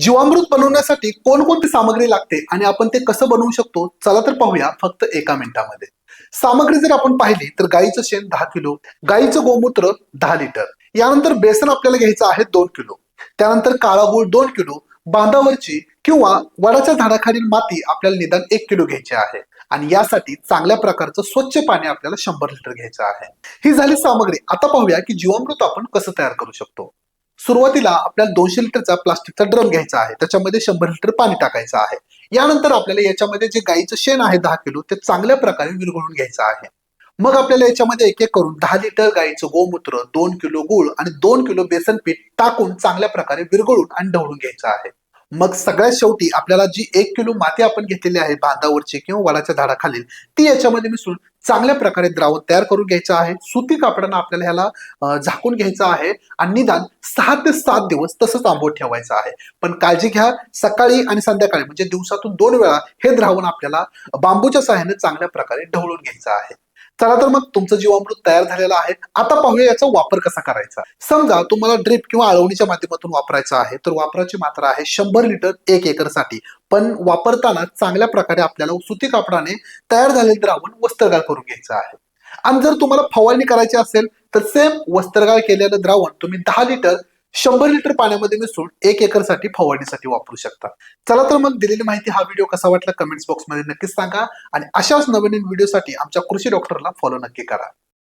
जीवामृत बनवण्यासाठी कोणकोणती सामग्री लागते आणि आपण ते कसं बनवू शकतो? चला तर पाहूया फक्त एका मिनिटामध्ये. सामग्री जर आपण पाहिली तर गाईचं शेण दहा किलो गाईचं गोमूत्र दहा लिटर. यानंतर बेसन आपल्याला घ्यायचं आहे दोन किलो. त्यानंतर काळा गूळ दोन किलो बांधावरची किंवा वडाच्या झाडाखालील माती आपल्याला निदान एक किलो घ्यायची आहे. आणि यासाठी चांगल्या प्रकारचं स्वच्छ पाणी आपल्याला शंभर लिटर घ्यायचं आहे. ही झाली सामग्री. आता पाहूया की जीवामृत आपण कसं तयार करू शकतो. सुरुवातीला आपल्याला दोनशे लिटरचा प्लास्टिकचा ड्रम घ्यायचा आहे. त्याच्यामध्ये शंभर लिटर पाणी टाकायचं आहे. यानंतर आपल्याला याच्यामध्ये जे गाईचं शेण आहे दहा किलो ते चांगल्या प्रकारे विरघळून घ्यायचं आहे. मग आपल्याला याच्यामध्ये एक एक करून दहा लिटर गाईचं गोमूत्र दोन किलो गूळ आणि दोन किलो बेसन पीठ टाकून चांगल्या प्रकारे विरघळून आणि ढवळून घ्यायचं आहे. मग सगळ्यात शेवटी आपल्याला जी एक किलो माती आपण घेतलेली आहे बांधावरची किंवा वडाच्या झाडाखालील ती याच्यामध्ये मिसळून चांगल्या प्रकारे द्रावण तयार करून घ्यायचं आहे. सुती कापडानं आपल्याला ह्याला झाकून घ्यायचं आहे आणि निदान सहा ते सात दिवस तसंच आंबोट ठेवायचं आहे. पण काळजी घ्या सकाळी आणि संध्याकाळी म्हणजे दिवसातून दोन वेळा हे द्रावण आपल्याला बांबूच्या सहाय्याने चांगल्या प्रकारे ढवळून घ्यायचं आहे. चला तर मग तुमचं जीवामृत तयार झालेलं आहे. आता पाहूया याचा वापर कसा करायचा. समजा तुम्हाला ड्रिप किंवा आळवणीच्या माध्यमातून वापरायचं आहे तर वापराची मात्रा आहे शंभर लिटर एक एकरसाठी पण वापरताना चांगल्या प्रकारे आपल्याला सुती कापडाने तयार झालेलं द्रावण वस्त्रगाळ करून घ्यायचं आहे. आणि जर तुम्हाला फवारणी करायची असेल तर सेम वस्त्रगाळ केलेलं द्रावण तुम्ही दहा लिटर शंभर लिटर पाण्यामध्ये मिसळून एक एकरसाठी फवारणीसाठी वापरू शकता. चला तर मग दिलेली माहिती हा व्हिडिओ कसा वाटला कमेंट्स बॉक्समध्ये नक्कीच सांगा. आणि अशाच नवीन व्हिडिओसाठी आमच्या कृषी डॉक्टरला फॉलो नक्की करा.